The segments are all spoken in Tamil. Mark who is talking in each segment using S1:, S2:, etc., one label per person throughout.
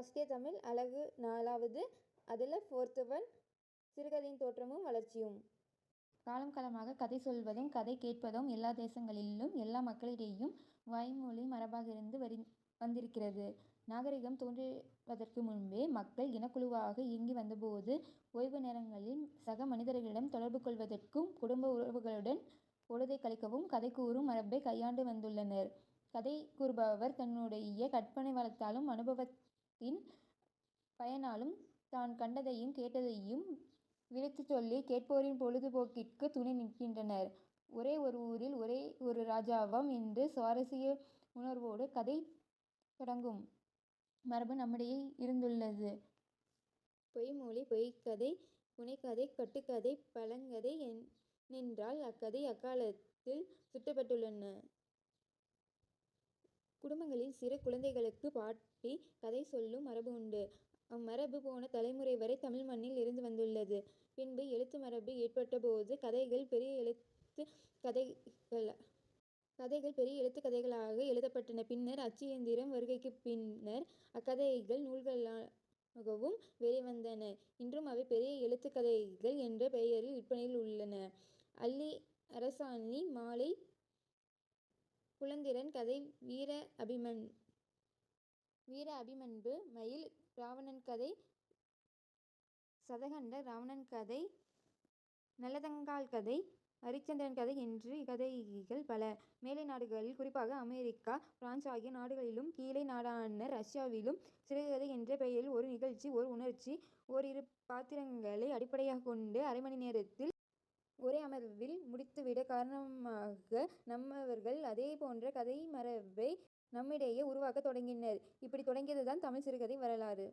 S1: ஃபஸ்ட் தமிழ் அழகு நாலாவது அதில் ஃபோர்த்து ஒன் சிறுகதையின் தோற்றமும் வளர்ச்சியும்
S2: காலம் காலமாக கதை சொல்வதும் கதை கேட்பதும் எல்லா தேசங்களிலும் எல்லா மக்களிடையும் வாய்மொழி மரபாக இருந்து வரி வந்திருக்கிறது. நாகரிகம் தோன்றுவதற்கு முன்பே மக்கள் இனக்குழுவாக இயங்கி வந்தபோது ஓய்வு நேரங்களில் சக மனிதர்களிடம் தொடர்பு கொள்வதற்கும் குடும்ப உறவுகளுடன் பொழுதை கழிக்கவும் கதை கூறும் மரபை கையாண்டு வந்துள்ளனர். கதை கூறுபவர் தன்னுடைய கற்பனை வளத்தாலும் அனுபவத்தின் பயனாலும் தான் கண்டதையும் கேட்டதையும் விரித்துச் சொல்லிக் கேட்போரின் பொழுதுபோக்கிற்கு துணை நிற்கின்றனர். ஒரே ஒரு ஊரில் ஒரே ஒரு ராஜாவாம் என்று சுவாரசிய உணர்வோடு கதை தொடங்கும் மரபு நம்மிடையே இருந்துள்ளது.
S1: பொய்மொழி பொய்க்கதை புனைகதை கட்டுக்கதை பழங்கதை என்றால் அக்கதை அக்காலத்தில் சுட்டப்பட்டுள்ளன. குடும்பங்களில் சிறு குழந்தைகளுக்குப் பாட்டி கதை சொல்லும் மரபு உண்டு. அம்மரபு போன தலைமுறை வரை தமிழ் மண்ணில் இருந்து வந்துள்ளது. பின்பு எழுத்து மரபு ஏற்பட்டபோது கதைகள் பெரிய எழுத்து கதைகளாக எழுதப்பட்டன. பின்னர் அச்சு இயந்திரம் வருகைக்கு பின்னர் அக்கதைகள் நூல்களாகவும் வெளிவந்தன. இன்றும் அவை பெரிய எழுத்துக்கதைகள் என்ற பெயரில் விற்பனையில் உள்ளன. அல்லி அரசாணி மாலை குலத்திரன் கதை வீர அபிமன் வீர அபிமன்பு மயில் ராவணன் கதை சதகண்ட இராவணன் கதை நல்லதங்கால் கதை ஹரிச்சந்திரன் கதை என்று கதைகள் பல. மேலை நாடுகளில் குறிப்பாக அமெரிக்கா பிரான்ஸ் ஆகிய நாடுகளிலும் கீழே நாடான ரஷ்யாவிலும் சிறுகதை என்ற பெயரில் ஒரு நிகழ்ச்சி ஒரு உணர்ச்சி ஓரிரு பாத்திரங்களை அடிப்படையாக கொண்டு அரை மணி நேரத்தில் ஒரே அமர்வில் முடித்துவிட காரணமாக நம்மவர்கள் அதே போன்ற கதை மரபை நம்மிடையே உருவாக்க தொடங்கினர். இப்படி தொடங்கியதுதான் தமிழ் சிறுகதை வரலாறு.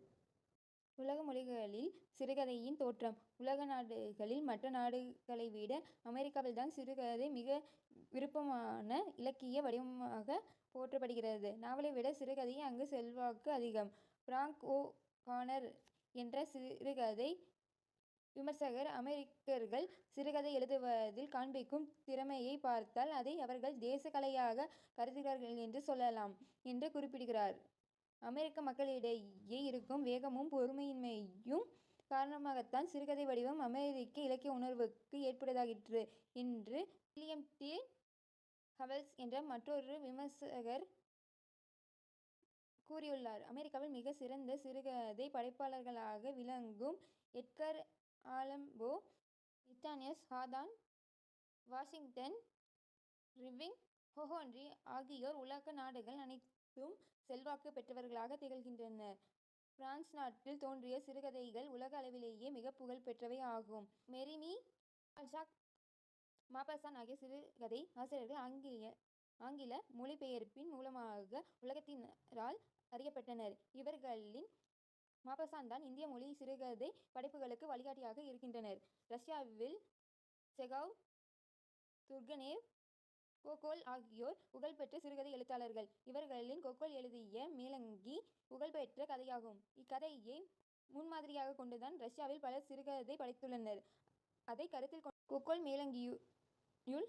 S1: உலக மொழிகளில் சிறுகதையின் தோற்றம் உலக நாடுகளில் மற்ற நாடுகளை விட அமெரிக்காவில்தான் சிறுகதை மிக விருப்பமான இலக்கிய வடிவமாக போற்றப்படுகிறது. நாவலை விட சிறுகதையை அங்கு செல்வாக்கு அதிகம். பிராங்க் ஓ கானர் என்ற சிறுகதை விமர்சகர் அமெரிக்கர்கள் சிறுகதை எழுதுவதில் காண்பிக்கும் திறமையை பார்த்தால் அதை அவர்கள் தேச கலையாக கருதுகிறார்கள் என்று சொல்லலாம் என்று குறிப்பிடுகிறார். அமெரிக்க மக்களிடையே இருக்கும் வேகமும் பொறுமையின்மையும் காரணமாகத்தான் சிறுகதை வடிவம் அமெரிக்க இலக்கிய உணர்வுக்கு ஏற்புடையதாகிற்று என்று வில்லியம் டி. ஹவல்ஸ் என்ற மற்றொரு விமர்சகர் கூறியுள்ளார். அமெரிக்காவில் மிக சிறந்த சிறுகதை படைப்பாளர்களாக விளங்கும் எட்கர் ஆலம்போ ஹாதான் வாஷிங்டன் ரிவிங் ஹொஹோன்றி ஆகியோர் உலக நாடுகள் அனைத்தும் செல்வாக்கு பெற்றவர்களாக திகழ்கின்றனர். பிரான்ஸ் நாட்டில் தோன்றிய சிறுகதைகள் உலக அளவிலேயே மிக புகழ் பெற்றவை ஆகும். மெரிமி அல்ஷாக் மாபசான் ஆகிய சிறுகதை ஆசிரியர்கள் ஆங்கில மொழிபெயர்ப்பின் மூலமாக உலகத்தினரால் அறியப்பட்டனர். இவர்களின் மாபசான் தான் இந்திய மொழி சிறுகதை படைப்புகளுக்கு வழிகாட்டியாக இருக்கின்றனர். ரஷ்யாவில் செகவ் துர்கனேவ் கோகோல் ஆகியோர் புகழ்பெற்ற சிறுகதை எழுத்தாளர்கள். இவர்களில் கோகோல் எழுதிய மேலங்கி புகழ்பெற்ற கதையாகும். இக்கதையை முன்மாதிரியாக கொண்டுதான் ரஷ்யாவில் பலர் சிறுகதை படைத்துள்ளனர். அதை கருத்தில் கொண்டு கோகோல் மேலங்கியுள்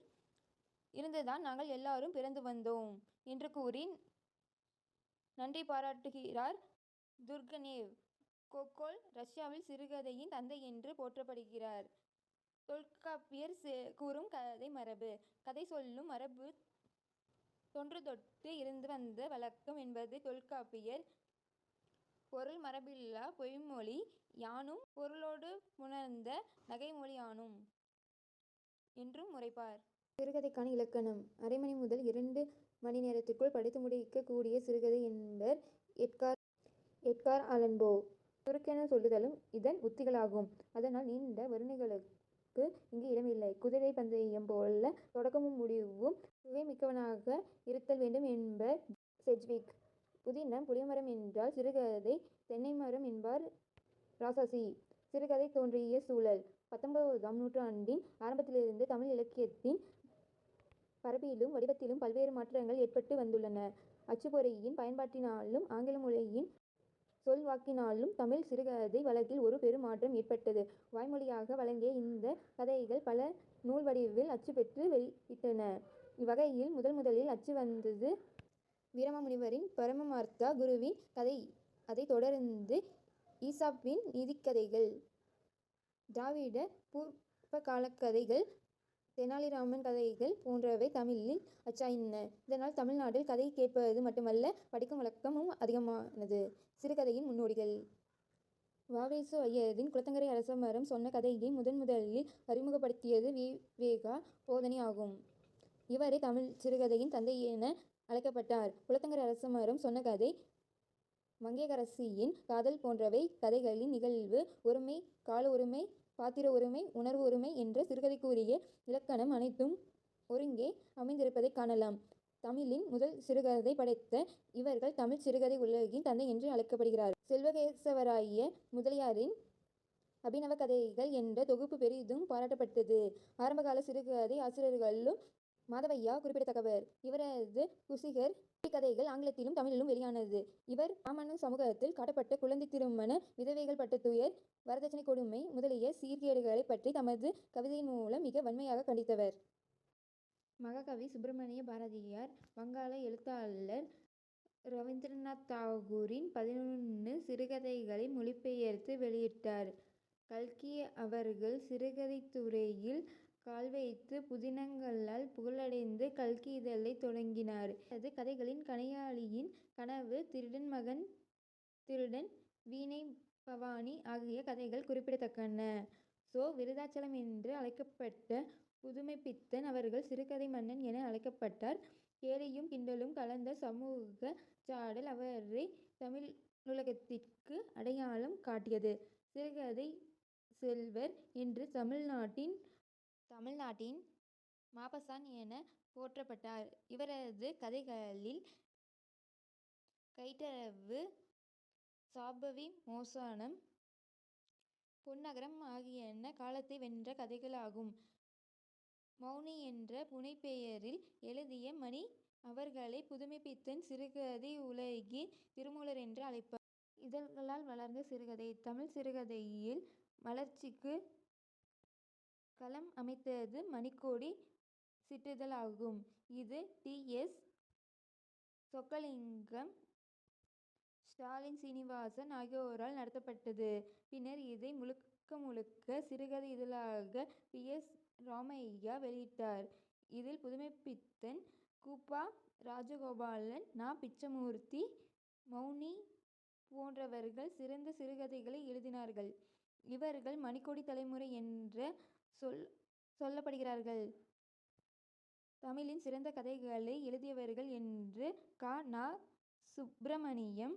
S1: இருந்துதான் நாங்கள் எல்லாரும் பிறந்து வந்தோம் என்று கூறி நன்றி பாராட்டுகிறார் துர்கனேவ். கோகோல் ரஷ்யாவில் சிறுகதையின் தந்தை என்று போற்றப்படுகிறார். தொல்காப்பியர் கூறும் கதை மரபு. கதை சொல்லும் மரபு தொன்றுதொட்டு இருந்து வந்த வழக்கம் என்பது தொல்காப்பியர் பொருள் மரபில்லா பொய்மொழி யானும் பொருளோடு புணர்ந்த நகைமொழி யானும் என்றும் முறைப்பார் சிறுகதைக்கான இலக்கணம். அரை மணி முதல் இரண்டு மணி நேரத்திற்குள் படித்து முடிக்கக்கூடிய சிறுகதை என்பர் எட்கார் எட்கார் அலன்போ துருக்கென சொல்லுதலும் இதன் உத்திகளாகும். அதனால் நீண்ட வருணைகளுக்கு இங்கு இடமில்லை. குதிரை பந்தயம் போல தொடக்கமும் முடிவும் சுவை இருத்தல் வேண்டும் என்பர் செஜ்விக் புதினம் புளியமரம் என்றால் சிறுகதை தென்னைமரம் என்பார் ராசாசி. சிறுகதை தோன்றிய சூழல் பத்தொன்பதாம் நூற்றாண்டின் ஆரம்பத்திலிருந்து தமிழ் இலக்கியத்தின் பரப்பிலும் வடிவத்திலும் பல்வேறு மாற்றங்கள் ஏற்பட்டு வந்துள்ளன. அச்சுப்பொறியின் பயன்பாட்டினாலும் ஆங்கில மொழியின் சொல்வாக்கினாலும் தமிழ் சிறுகதை வழக்கில் ஒரு பெரும் மாற்றம் ஏற்பட்டது. வாய்மொழியாக வழங்கிய இந்த கதைகள் பல நூல் வடிவில் அச்சு பெற்று வெளியிட்டன. இவ்வகையில் முதன் முதலில் அச்சு வந்தது வீரமாமுனிவரின் பரமமார்த்தா குருவின் கதை அதைத் தொடர்ந்து ஈசாப்பின் நீதிக்கதைகள் திராவிட பூர்வகாலக் கதைகள் தெனாலிராமன் கதைகள் போன்றவை தமிழில் அச்சாயின. இதனால் தமிழ்நாட்டில் கதை கேட்பது மட்டுமல்ல படிக்கும் வழக்கமும் அதிகமானது. சிறுகதையின் முன்னோடிகள் வாவேசு ஐயரின் குளத்தங்கரை அரசமரம் சொன்ன கதையை முதன் முதலில் அறிமுகப்படுத்தியது விவேகா போதனை ஆகும். இவரே தமிழ் சிறுகதையின் தந்தை என அழைக்கப்பட்டார். குளத்தங்கரை அரசமரம் சொன்ன கதை மங்கையர்க்கரசியின் காதல் போன்றவை கதைகளின் நிகழ்வு ஒருமை கால ஒருமை பாத்திர ஒருமை உணர்வு ஒருமை என்ற சிறுகதைக்குரிய இலக்கணம் அனைத்தும் ஒருங்கே அமைந்திருப்பதைக் காணலாம். தமிழின் முதல் சிறுகதை படைத்த இவர்கள் தமிழ் சிறுகதை உலகின் தந்தை என்று அழைக்கப்படுகிறார் செல்வகேசவராய முதலியாரின் அபிநவ கதைகள் என்ற தொகுப்பு பெரிதும் பாராட்டப்பட்டது. ஆரம்பகால சிறுகதை ஆசிரியர்களும் மாதவையா குறிப்பிடத்தக்கவர். இவரது குசிகர் கதைகள் ஆங்கிலத்திலும் தமிழிலும் வெளியானது. இவர் பிராமண சமூகத்தில் காட்டப்பட்ட குழந்தை திருமண விதவைகள் பட்ட துயர் வரதட்சணை கொடுமை முதலிய சீர்கேடுகளைப் பற்றி தமது கவிதையின் மூலம் மிக வன்மையாக கண்டித்தவர். மகாகவி சுப்பிரமணிய பாரதியார் வங்காள எழுத்தாளர் ரவீந்திரநாத் தாகூரின் பதினொன்று சிறுகதைகளை மொழிபெயர்த்து வெளியிட்டார். கல்கி அவர்கள் சிறுகதைத் துறையில் கால்வைத்து புதினங்களால் புகழடைந்து கல்கி இதழைத் தொடங்கினார். அது கதைகளின் கனையாளியின் கனவு திருடன் மகன் திருடன் வீணை பவானி ஆகிய கதைகள் குறிப்பிடத்தக்கன. சோ. விருதாச்சலம் என்று அழைக்கப்பட்ட புதுமைப்பித்தன் அவர்கள் சிறுகதை மன்னன் என அழைக்கப்பட்டார். கேலியும் கிண்டலும் கலந்த சமூகச் சாடல் அவரை தமிழுலகத்திற்கு அடையாளம் காட்டியது. சிறுகதைச் செல்வர் என்று தமிழ்நாட்டின் தமிழ்நாட்டின் மாபசான் எனப் போற்றப்பட்டார். இவரது கதைகளில் கயிற்றறவு சாபவிமோசனம் பொன்னகரம் ஆகியன காலத்தை வென்ற கதைகளாகும். மௌனி என்ற புனைப்பெயரில் எழுதிய மணி அவர்களை புதுமைப்பித்தன் சிறுகதை உலகின் திருமூலர் என்று அழைப்பார் இதழ்களால் வளர்ந்த சிறுகதை தமிழ் சிறுகதையில் வளர்ச்சிக்கு களம் அமைத்தது மணிக்கோடி சிற்றிதழ் ஆகும். இது டி. எஸ். சொக்கலிங்கம் ஸ்டாலின் சீனிவாசன் ஆகியோரால் நடத்தப்பட்டது. பின்னர் இதை முழுக்க முழுக்க சிறுகதை இதழாக பி. எஸ். ராமையா வெளியிட்டார். இதில் புதுமைப்பித்தன் கு. ப. ராஜகோபாலன் நா. பிச்சமூர்த்தி மௌனி போன்றவர்கள் சிறந்த சிறுகதைகளை எழுதினார்கள். இவர்கள் மணிக்கொடி தலைமுறை என்று சொல்லப்படுகிறார்கள். தமிழின் சிறந்த கதைகளை எழுதியவர்கள் என்று க. நா. சுப்பிரமணியம்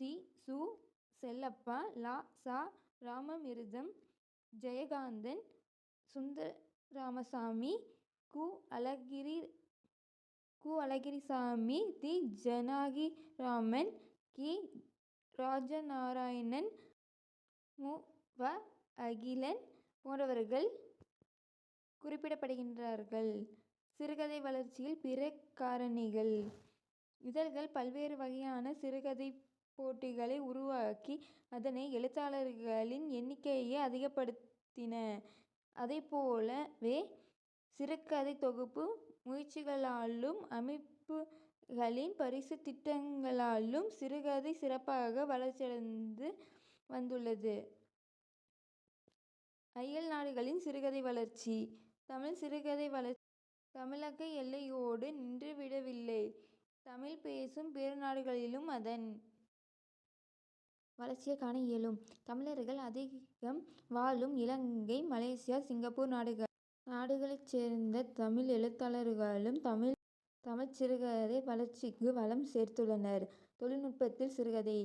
S1: சி. சு. செல்லப்பா லா. ச. ராமமிருதம் ஜெயகாந்தன் சுந்தராமசாமி கு. அழகிரிசாமி தி. ஜானகிராமன் கி. ராஜநாராயணன் மு. வ. அகிலன் போன்றவர்கள் குறிப்பிடப்படுகின்றார்கள். சிறுகதை வளர்ச்சியில் பிற காரணிகள் இதழ்கள் பல்வேறு வகையான சிறுகதை போட்டிகளை உருவாக்கி அதனை எழுத்தாளர்களின் எண்ணிக்கையை அதிகப்படுத்தின. அதைப்போலவே சிறுகதை தொகுப்பு முயற்சிகளாலும் அமைப்புகளின் பரிசு திட்டங்களாலும் சிறுகதை சிறப்பாக வளர்ச்சியடைந்து வந்துள்ளது. அயல் நாடுகளின் சிறுகதை வளர்ச்சி தமிழ் சிறுகதை வளர்ச்சி தமிழக எல்லையோடு நின்றுவிடவில்லை. தமிழ் பேசும் பிற நாடுகளிலும் அதன் வளர்ச்சியை காண இயலும். தமிழர்கள் அதிகம் வாழும் இலங்கை மலேசியா சிங்கப்பூர் நாடுகளைச் சேர்ந்த தமிழ் எழுத்தாளர்களும் தமிழ் சிறுகதை வளர்ச்சிக்கு வளம் சேர்த்துள்ளனர். தொழில்நுட்பத்தில் சிறுகதை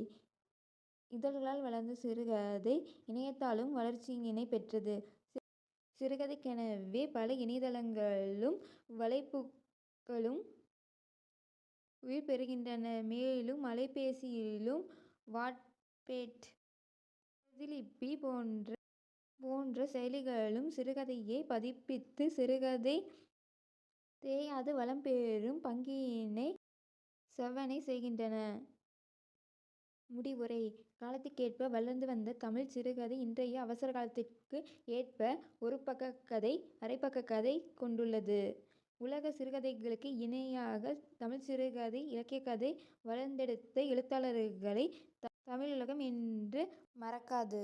S1: இதழ்களால் வளர்ந்த சிறுகதை இணையத்தாலும் வளர்ச்சியினை பெற்றது. சிறுகதைக்கெனவே பல இணையதளங்களும் வலைப்பூக்களும் உயிர் பெறுகின்றன. மேலும் அலைபேசியிலும் பேட் பிரதிலிபி போன்ற செயலிகளும் சிறுகதையை பதிப்பித்து சிறுகதை தேயாது வளம் பெறும் பங்கினைச் செவ்வனே செய்கின்றன. முடிவுரை காலத்திற்கேற்ப வளர்ந்து வந்த தமிழ்ச் சிறுகதை இன்றைய அவசர காலத்திற்கு ஏற்ப ஒருபக்கக் கதை அரைப்பக்கக் கதை கொண்டுள்ளது. உலக சிறுகதைகளுக்கு இணையாக தமிழ்ச் சிறுகதை இலக்கியக்கதை வளர்ந்தெடுத்த எழுத்தாளர்களை தமிழுலகம் என்று
S2: மறக்காது.